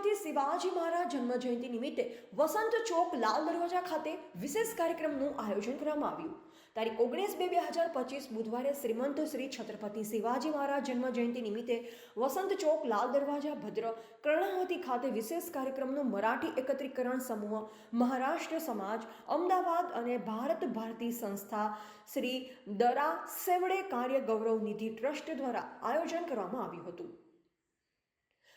છત્રપતિ શિવાજી મહારાજ જન્મ જયંતિ નિમિત્તે વસંત ચોક લાલ દરવાજા ખાતે વિશેષ કાર્યક્રમનું આયોજન કરવામાં આવ્યું. તારીખ ઓગણીસ બે બે હજાર પચીસ બુધવારે શ્રીમંત શ્રી છત્રપતિ શિવાજી મહારાજ જન્મ જયંતિ નિમિત્તે વસંત ચોક લાલ દરવાજા ભદ્ર કર્ણાવતી ખાતે વિશેષ કાર્યક્રમનું મરાઠી એકત્રીકરણ સમૂહ, મહારાષ્ટ્ર સમાજ, અમદાવાદ અને ભારત ભારતી સંસ્થા શ્રી દરા સેવડે કાર્ય ગૌરવ નિધિ ટ્રસ્ટ દ્વારા આયોજન કરવામાં આવ્યું હતું.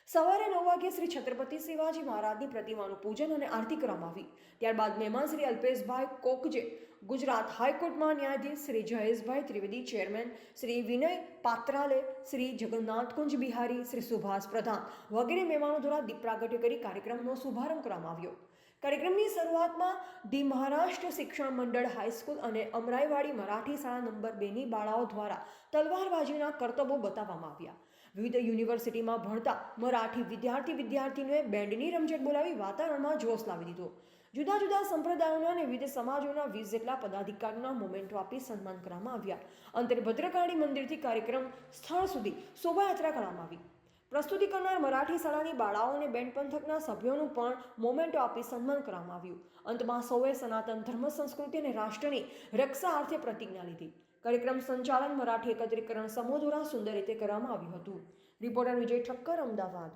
સવારે નવ વાગ્યે શ્રી છત્રપતિ શિવાજી મહારાજની પ્રતિમાનું પૂજન અને આરતી કરવામાં ત્યારબાદ મહેમાન શ્રી અલ્પેશભાઈ કોકજે ગુજરાત હાઈકોર્ટમાં ન્યાયાધીશ શ્રી જયેશભાઈ ત્રિવેદી, ચેરમેન શ્રી વિનય પાત્રાલે શ્રી જગન્નાથ કુંજ બિહારી, શ્રી સુભાષ પ્રધાન વગેરે મહેમાનો દ્વારા દીપ પ્રાગટ્ય કરી કાર્યક્રમનો શુભારંભ કરવામાં આવ્યો. કાર્યક્રમની શરૂઆતમાં ધી મહારાષ્ટ્ર શિક્ષણ મંડળ હાઈસ્કૂલ અને અમરાઈવાડી મરાઠી શાળા નંબર બેની બાળાઓ દ્વારા તલવારબાજીના કરતબો બતાવવામાં આવ્યા. વિવિધ યુનિવર્સિટીમાં ભણતા મરાઠી વિદ્યાર્થી વિદ્યાર્થીનીઓએ બેન્ડની રમઝટ બોલાવી વાતાવરણમાં જોશ લાવી દીધો. જુદા જુદા સંપ્રદાયોના અને વિવિધ સમાજોના વીસ જેટલા પદાધિકારીઓના મોમેન્ટો આપી સન્માન કરવામાં આવ્યા. અંતે ભદ્રકાળી મંદિરથી કાર્યક્રમ સ્થળ સુધી શોભાયાત્રા કરવામાં આવી. પ્રસ્તુતિ કરનાર મરાઠી શાળાની બાળાઓ અને બેન પંથકના સભ્યોનું પણ મોમેન્ટો આપી સન્માન કરવામાં આવ્યું. અંતમાં સૌએ સનાતન ધર્મ, સંસ્કૃતિ અને રાષ્ટ્રની રક્ષા અર્થે પ્રતિજ્ઞા લીધી. કાર્યક્રમ સંચાલન મરાઠી એકત્રીકરણ સમૂહ દ્વારા સુંદર રીતે કરવામાં આવ્યું હતું. રિપોર્ટર વિજય ઠક્કર, અમદાવાદ.